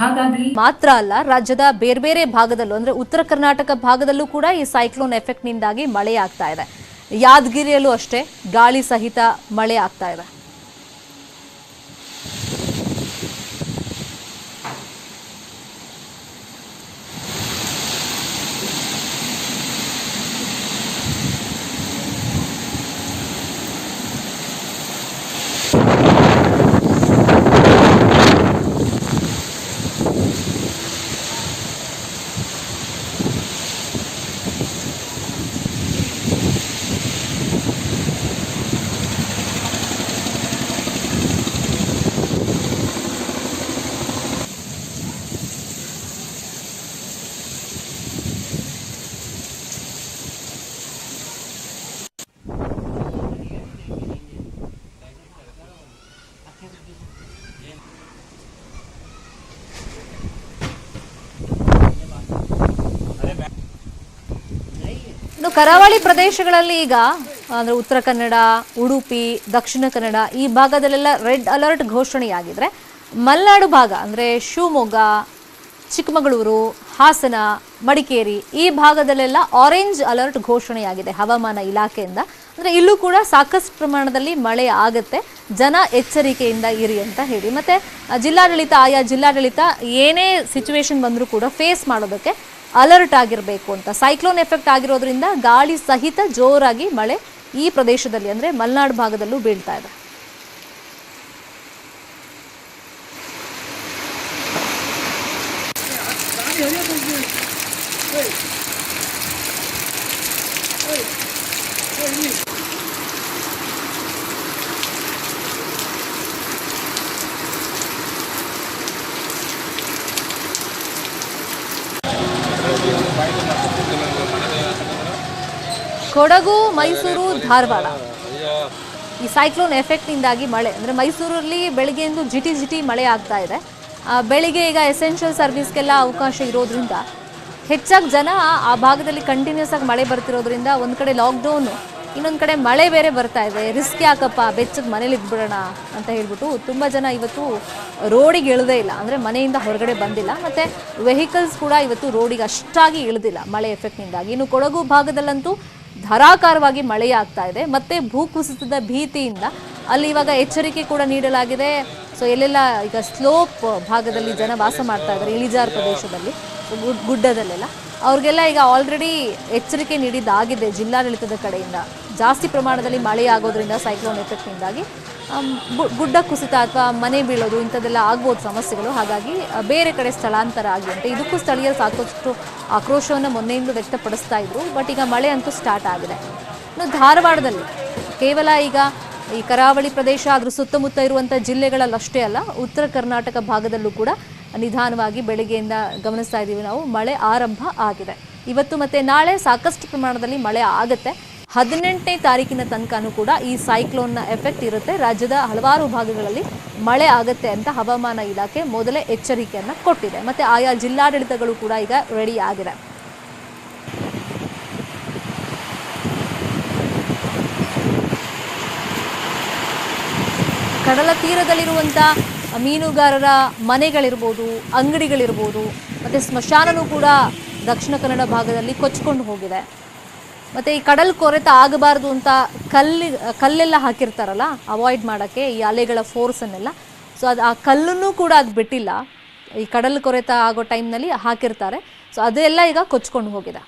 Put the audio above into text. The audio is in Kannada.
ಹಾಗಾಗಿ ಮಾತ್ರ ಅಲ್ಲ, ರಾಜ್ಯದ ಬೇರೆ ಬೇರೆ ಭಾಗದಲ್ಲೂ, ಅಂದ್ರೆ ಉತ್ತರ ಕರ್ನಾಟಕ ಭಾಗದಲ್ಲೂ ಕೂಡ ಈ ಸೈಕ್ಲೋನ್ ಎಫೆಕ್ಟ್ ನಿಂದಾಗಿ ಮಳೆ ಆಗ್ತಾ ಇದೆ. ಯಾದಗಿರಿಯಲ್ಲೂ ಅಷ್ಟೇ, ಗಾಳಿ ಸಹಿತ ಮಳೆ ಆಗ್ತಾ ಇದೆ. ಇನ್ನು ಕರಾವಳಿ ಪ್ರದೇಶಗಳಲ್ಲಿ ಈಗ, ಅಂದ್ರೆ ಉತ್ತರ ಕನ್ನಡ, ಉಡುಪಿ, ದಕ್ಷಿಣ ಕನ್ನಡ ಈ ಭಾಗದಲ್ಲೆಲ್ಲ ರೆಡ್ ಅಲರ್ಟ್ ಘೋಷಣೆಯಾಗಿದ್ರೆ ಮಲೆನಾಡು ಭಾಗ, ಅಂದ್ರೆ ಶಿವಮೊಗ್ಗ, ಚಿಕ್ಕಮಗಳೂರು, ಹಾಸನ, ಮಡಿಕೇರಿ ಈ ಭಾಗದಲ್ಲೆಲ್ಲ ಆರೆಂಜ್ ಅಲರ್ಟ್ ಘೋಷಣೆಯಾಗಿದೆ ಹವಾಮಾನ ಇಲಾಖೆಯಿಂದ. ಅಂದ್ರೆ ಇಲ್ಲೂ ಕೂಡ ಸಾಕಷ್ಟು ಪ್ರಮಾಣದಲ್ಲಿ ಮಳೆ ಆಗುತ್ತೆ. ಜನ ಎಚ್ಚರಿಕೆಯಿಂದ ಇರಿ ಅಂತ ಹೇಳಿ. ಮತ್ತೆ ಜಿಲ್ಲಾಡಳಿತ, ಆಯಾ ಜಿಲ್ಲಾಡಳಿತ ಏನೇ ಸಿಚುವೇಶನ್ ಬಂದರೂ ಕೂಡ ಫೇಸ್ ಮಾಡೋದಕ್ಕೆ ಅಲರ್ಟ್ ಆಗಿರಬೇಕು ಅಂತ. ಸೈಕ್ಲೋನ್ ಎಫೆಕ್ಟ್ ಆಗಿರೋದ್ರಿಂದ ಗಾಳಿ ಸಹಿತ ಜೋರಾಗಿ ಮಳೆ ಈ ಪ್ರದೇಶದಲ್ಲಿ ಅಂದ್ರೆ ಮಲೆನಾಡು ಭಾಗದಲ್ಲೂ ಬೀಳ್ತಾ ಇದೆ. ಕೊಡಗು, ಮೈಸೂರು, ಧಾರವಾಡ. ಈ ಸೈಕ್ಲೋನ್ ಎಫೆಕ್ಟ್ನಿಂದಾಗಿ ಮಳೆ. ಅಂದರೆ ಮೈಸೂರಲ್ಲಿ ಬೆಳಗ್ಗೆಯಿಂದ ಜಿಟಿ ಜಿಟಿ ಮಳೆ ಆಗ್ತಾ ಇದೆ. ಬೆಳಿಗ್ಗೆ ಈಗ ಎಸೆನ್ಷಿಯಲ್ ಸರ್ವಿಸ್ಗೆಲ್ಲ ಅವಕಾಶ ಇರೋದ್ರಿಂದ ಹೆಚ್ಚಾಗಿ ಜನ ಆ ಭಾಗದಲ್ಲಿ ಕಂಟಿನ್ಯೂಸ್ ಆಗಿ ಮಳೆ ಬರ್ತಿರೋದ್ರಿಂದ ಒಂದು ಕಡೆ ಲಾಕ್ಡೌನು ಇನ್ನೊಂದು ಕಡೆ ಮಳೆ ಬೇರೆ ಬರ್ತಾ ಇದೆ. ರಿಸ್ಕ್ ಯಾಕಪ್ಪ? ಬೆಚ್ಚಗೆ ಮನೇಲಿ ಇದ್ಬಿಡೋಣ ಅಂತ ಹೇಳ್ಬಿಟ್ಟು ತುಂಬ ಜನ ಇವತ್ತು ರೋಡಿಗೆ ಇಳದೇ ಇಲ್ಲ. ಅಂದರೆ ಮನೆಯಿಂದ ಹೊರಗಡೆ ಬಂದಿಲ್ಲ. ಮತ್ತು ವೆಹಿಕಲ್ಸ್ ಕೂಡ ಇವತ್ತು ರೋಡಿಗೆ ಅಷ್ಟಾಗಿ ಇಳಿದಿಲ್ಲ ಮಳೆ ಎಫೆಕ್ಟ್ನಿಂದಾಗಿ ಇನ್ನು ಕೊಡಗು ಭಾಗದಲ್ಲಂತೂ ಧಾರಾಕಾರವಾಗಿ ಮಳೆಯಾಗ್ತಾ ಇದೆ. ಮತ್ತೆ ಭೂಕುಸಿತದ ಭೀತಿಯಿಂದ ಅಲ್ಲಿ ಇವಾಗ ಎಚ್ಚರಿಕೆ ಕೂಡ ನೀಡಲಾಗಿದೆ. ಸೊ ಎಲ್ಲೆಲ್ಲ ಈಗ ಸ್ಲೋಪ್ ಭಾಗದಲ್ಲಿ ಜನ ವಾಸ ಮಾಡ್ತಾ ಇದ್ದಾರೆ ಇಳಿಜಾರು ಪ್ರದೇಶದಲ್ಲಿ ಗುಡ್- ಗುಡ್ಡದಲ್ಲೆಲ್ಲ. ಅವ್ರಿಗೆಲ್ಲ ಈಗ ಆಲ್ರೆಡಿ ಎಚ್ಚರಿಕೆ ನೀಡಿದ್ದಾಗಿದೆ ಜಿಲ್ಲಾಡಳಿತದ ಕಡೆಯಿಂದ. ಜಾಸ್ತಿ ಪ್ರಮಾಣದಲ್ಲಿ ಮಳೆ ಆಗೋದ್ರಿಂದ ಸೈಕ್ಲೋನ್ ಎಫೆಕ್ಟ್ನಿಂದಾಗಿ ಗುಡ್ಡ ಕುಸಿತ ಅಥವಾ ಮನೆ ಬೀಳೋದು ಇಂಥದ್ದೆಲ್ಲ ಆಗ್ಬೋದು ಸಮಸ್ಯೆಗಳು. ಹಾಗಾಗಿ ಬೇರೆ ಕಡೆ ಸ್ಥಳಾಂತರ ಆಗಿದೆ ಇದಕ್ಕೂ ಸ್ಥಳೀಯರು ಸಾಕಷ್ಟು ಆಕ್ರೋಶವನ್ನು ಮೊನ್ನೆಯಿಂದ ವ್ಯಕ್ತಪಡಿಸ್ತಾ ಇದ್ರು. ಬಟ್ ಈಗ ಮಳೆ ಅಂತೂ ಸ್ಟಾರ್ಟ್ ಆಗಿದೆ. ಇನ್ನು ಧಾರವಾಡದಲ್ಲಿ ಕೇವಲ ಈಗ ಈ ಕರಾವಳಿ ಪ್ರದೇಶ ಅದ್ರ ಸುತ್ತಮುತ್ತ ಇರುವಂಥ ಜಿಲ್ಲೆಗಳಲ್ಲಷ್ಟೇ ಅಲ್ಲ, ಉತ್ತರ ಕರ್ನಾಟಕ ಭಾಗದಲ್ಲೂ ಕೂಡ ನಿಧಾನವಾಗಿ ಬೆಳಗ್ಗೆಯಿಂದ ಗಮನಿಸ್ತಾ ಇದ್ದೀವಿ ನಾವು. ಮಳೆ ಆರಂಭ ಆಗಿದೆ. ಇವತ್ತು ಮತ್ತೆ ನಾಳೆ ಸಾಕಷ್ಟು ಪ್ರಮಾಣದಲ್ಲಿ ಮಳೆ ಆಗುತ್ತೆ. ಹದಿನೆಂಟನೇ ತಾರೀಕಿನ ತನಕನೂ ಕೂಡ ಈ ಸೈಕ್ಲೋನ್ನ ಎಫೆಕ್ಟ್ ಇರುತ್ತೆ. ರಾಜ್ಯದ ಹಲವಾರು ಭಾಗಗಳಲ್ಲಿ ಮಳೆ ಆಗುತ್ತೆ ಅಂತ ಹವಾಮಾನ ಇಲಾಖೆ ಮೊದಲೇ ಎಚ್ಚರಿಕೆಯನ್ನು ಕೊಟ್ಟಿದೆ. ಮತ್ತು ಆಯಾ ಜಿಲ್ಲಾಡಳಿತಗಳು ಕೂಡ ಈಗ ರೆಡಿ ಆಗಿದೆ ಕಡಲ ತೀರದಲ್ಲಿರುವಂಥ ಮೀನುಗಾರರ ಮನೆಗಳಿರ್ಬೋದು, ಅಂಗಡಿಗಳಿರ್ಬೋದು, ಮತ್ತು ಸ್ಮಶಾನನೂ ಕೂಡ ದಕ್ಷಿಣ ಕನ್ನಡ ಭಾಗದಲ್ಲಿ ಕೊಚ್ಕೊಂಡು ಹೋಗಿದೆ. ಮತ್ತು ಈ ಕಡಲ್ ಕೊರೆತ ಆಗಬಾರ್ದು ಅಂತ ಕಲ್ಲಿ, ಕಲ್ಲೆಲ್ಲ ಹಾಕಿರ್ತಾರಲ್ಲ ಅವಾಯ್ಡ್ ಮಾಡೋಕ್ಕೆ ಈ ಅಲೆಗಳ ಫೋರ್ಸನ್ನೆಲ್ಲ ಸೊ ಅದು ಆ ಕಲ್ಲನ್ನು ಕೂಡ ಅದು ಬಿಟ್ಟಿಲ್ಲ. ಈ ಕಡಲ್ ಕೊರೆತ ಆಗೋ ಟೈಮ್ನಲ್ಲಿ ಹಾಕಿರ್ತಾರೆ. ಸೊ ಅದೆಲ್ಲ ಈಗ ಕೊಚ್ಕೊಂಡು ಹೋಗಿದೆ.